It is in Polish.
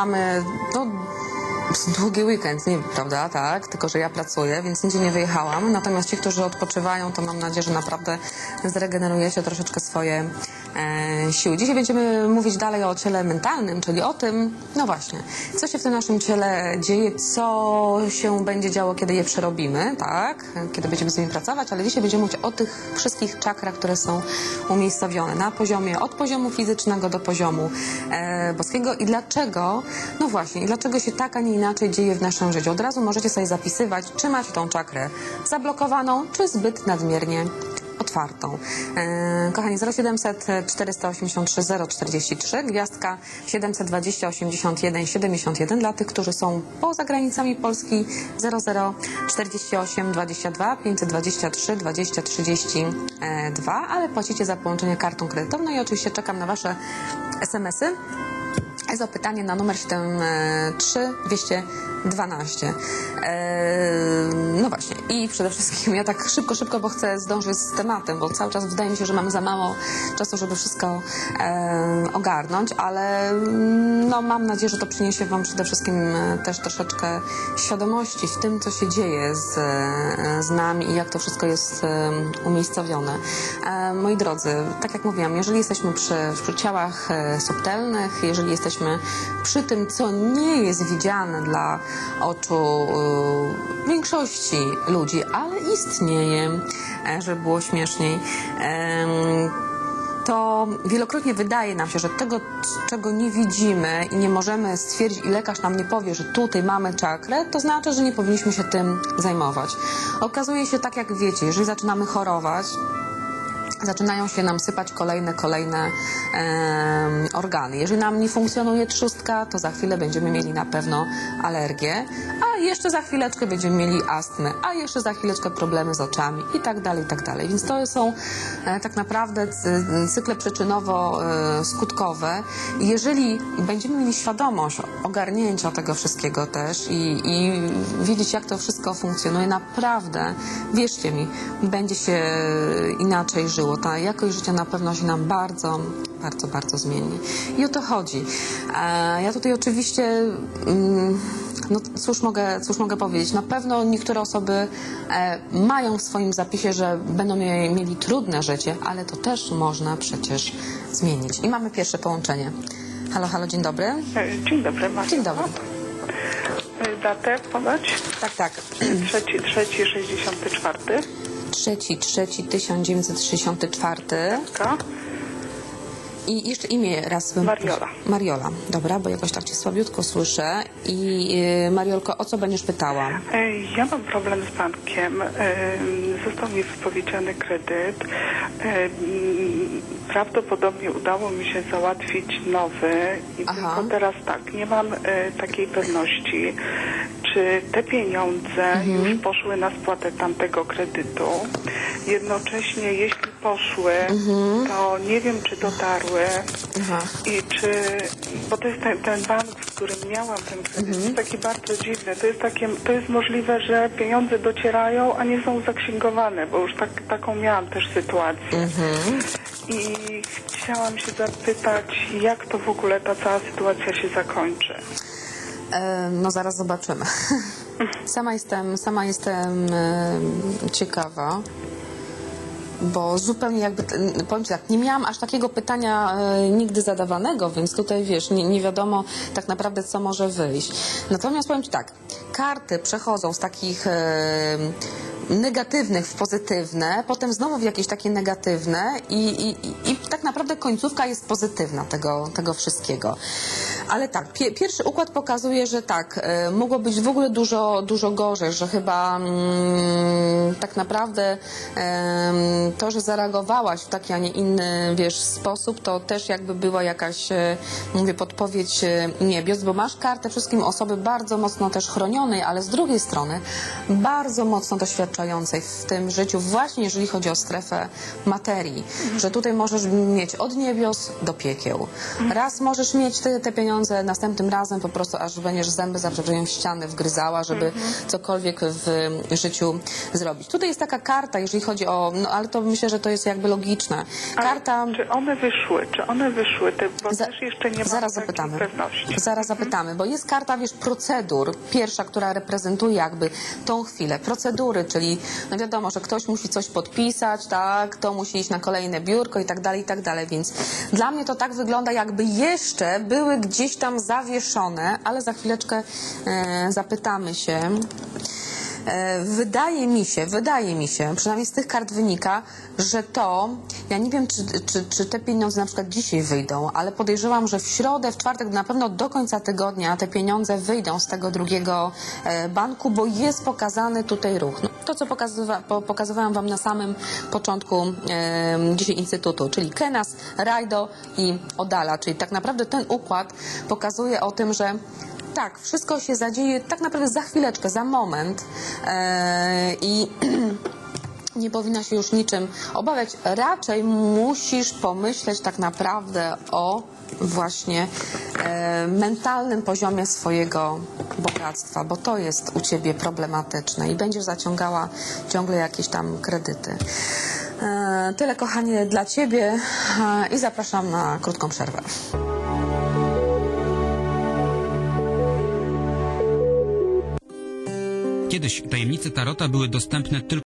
mamy no, długi weekend, nie prawda, tak? Tylko, że ja pracuję, więc nigdzie nie wyjechałam. Natomiast ci, którzy odpoczywają, to mam nadzieję, że naprawdę zregenerujecie troszeczkę swoje e, siły. Dzisiaj będziemy mówić dalej o ciele mentalnym, czyli o tym, no właśnie, co się w tym naszym ciele dzieje, co się będzie działo, kiedy je przerobimy, tak? Kiedy będziemy z nimi pracować, ale dzisiaj będziemy mówić o tych wszystkich czakrach, które są umiejscowione na poziomie, od poziomu fizycznego do poziomu e, boskiego i dlaczego, no właśnie, i dlaczego się tak, a nie inaczej dzieje w naszym życiu. Od razu możecie sobie zapisywać, czy macie tą czakrę zablokowaną, czy zbyt nadmiernie otwartą. E, kochani, 0700 483 043, gwiazdka 720 81 71 dla tych, którzy są poza granicami Polski 00 48 22 523 20 32, ale płacicie za połączenie kartą kredytową no i oczywiście czekam na Wasze SMS-y. Zapytanie na numer 73 212. Eee, no właśnie. I przede wszystkim ja tak szybko, szybko, bo chcę zdążyć z tematem, bo cały czas wydaje mi się, że mamy za mało czasu, żeby wszystko e, ogarnąć, ale mm, no, mam nadzieję, że to przyniesie Wam przede wszystkim e, też troszeczkę świadomości w tym, co się dzieje z, e, z nami i jak to wszystko jest e, umiejscowione. E, moi drodzy, tak jak mówiłam, jeżeli jesteśmy przy, przy ciałach subtelnych, jeżeli jesteśmy przy tym, co nie jest widziane dla oczu e, większości ludzi, ale istnieje, e, żeby było śmieszniej. Em, to wielokrotnie wydaje nam się, że tego, czego nie widzimy i nie możemy stwierdzić, i lekarz nam nie powie, że tutaj mamy czakrę, to znaczy, że nie powinniśmy się tym zajmować. Okazuje się, tak jak wiecie, jeżeli zaczynamy chorować, zaczynają się nam sypać kolejne, kolejne em, organy. Jeżeli nam nie funkcjonuje trzustka, to za chwilę będziemy mieli na pewno alergię, jeszcze za chwileczkę będziemy mieli astmę, a jeszcze za chwileczkę problemy z oczami i tak dalej, i tak dalej. Więc to są e, tak naprawdę cy- cykle przyczynowo-skutkowe. I jeżeli będziemy mieli świadomość ogarnięcia tego wszystkiego też i, i wiedzieć, jak to wszystko funkcjonuje, naprawdę, wierzcie mi, będzie się inaczej żyło. Ta jakość życia na pewno się nam bardzo, bardzo, bardzo zmieni. I o to chodzi. E, ja tutaj oczywiście, mm, no cóż mogę, cóż mogę powiedzieć, na pewno niektóre osoby e, mają w swoim zapisie, że będą mie- mieli trudne życie, ale to też można przecież zmienić. I mamy pierwsze połączenie. Halo, halo, dzień dobry. E, Dzień dobry, Maria. Dzień dobry. E, Datę podać? Tak, tak. Trzeci, trzeci, 64. Trzeci, trzeci, 1964. Ka? I jeszcze imię raz bym... Mariola. Mariola, dobra, bo jakoś tak cię słabiutko słyszę. I y, Mariolko, o co będziesz pytała? Ja mam problem z bankiem. Został mi wypowiedziany kredyt. Prawdopodobnie udało mi się załatwić nowy. I Aha. tylko teraz tak, nie mam e, takiej pewności, czy te pieniądze Mhm. już poszły na spłatę tamtego kredytu. Jednocześnie, jeśli poszły, Mhm. to nie wiem, czy dotarły. Aha. I czy, bo to jest ten, ten bank, w którym miałam ten kredyt, Mhm. jest taki bardzo dziwny. To jest, takie, to jest możliwe, że pieniądze docierają, a nie są zaksięgowane, bo już tak, taką miałam też sytuację. Mhm. I chciałam się zapytać, jak to w ogóle ta cała sytuacja się zakończy. No zaraz zobaczymy. Sama jestem, sama jestem ciekawa. Bo zupełnie jakby, powiem ci tak, nie miałam aż takiego pytania e, nigdy zadawanego, więc tutaj wiesz, nie, nie wiadomo tak naprawdę co może wyjść. Natomiast powiem ci tak, karty przechodzą z takich negatywnych w pozytywne, potem znowu w jakieś takie negatywne i, i, i, tak naprawdę końcówka jest pozytywna tego, tego wszystkiego. Ale tak, pie, pierwszy układ pokazuje, że tak, e, mogło być w ogóle dużo, dużo gorzej, że chyba mm, tak naprawdę to, że zareagowałaś w taki, a nie inny, wiesz, sposób, to też jakby była jakaś, e, mówię, podpowiedź e, niebios, bo masz kartę wszystkim osoby bardzo mocno też chronionej, ale z drugiej strony bardzo mocno doświadczonej ograniczającej w tym życiu, właśnie jeżeli chodzi o strefę materii, że tutaj możesz mieć od niebios do piekieł. Raz możesz mieć te, te pieniądze, następnym razem po prostu aż będziesz zęby za przeproszeniem w ściany wgryzała, żeby cokolwiek w życiu zrobić. Tutaj jest taka karta, jeżeli chodzi o, no ale to myślę, że to jest jakby logiczne. Ale Karta... Czy one wyszły? Czy one wyszły? Te, bo Za- też jeszcze nie mam Zaraz zapytamy. pewności. Zaraz zapytamy, bo jest karta, wiesz, procedur. Pierwsza, która reprezentuje jakby tą chwilę. Procedury, czyli no wiadomo, że ktoś musi coś podpisać, tak, to musi iść na kolejne biurko i tak dalej, i tak dalej. Więc dla mnie to tak wygląda, jakby jeszcze były gdzieś tam zawieszone, ale za chwileczkę e, zapytamy się. E, Wydaje mi się, wydaje mi się, przynajmniej z tych kart wynika, że to, ja nie wiem, czy, czy, czy te pieniądze na przykład dzisiaj wyjdą, ale podejrzewam, że w środę, w czwartek, na pewno do końca tygodnia te pieniądze wyjdą z tego drugiego e, banku, bo jest pokazany tutaj ruch. No, to, co pokazywa, po, pokazywałam Wam na samym początku e, dzisiaj Instytutu, czyli Kenas, Rajdo i Odala, czyli tak naprawdę ten układ pokazuje o tym, że tak, wszystko się zadzieje tak naprawdę za chwileczkę, za moment e, i nie powinna się już niczym obawiać. Raczej musisz pomyśleć tak naprawdę o właśnie e, mentalnym poziomie swojego bogactwa, bo to jest u ciebie problematyczne i będziesz zaciągała ciągle jakieś tam kredyty. E, tyle, kochanie, dla ciebie e, i zapraszam na krótką przerwę. Kiedyś tajemnice Tarota były dostępne tylko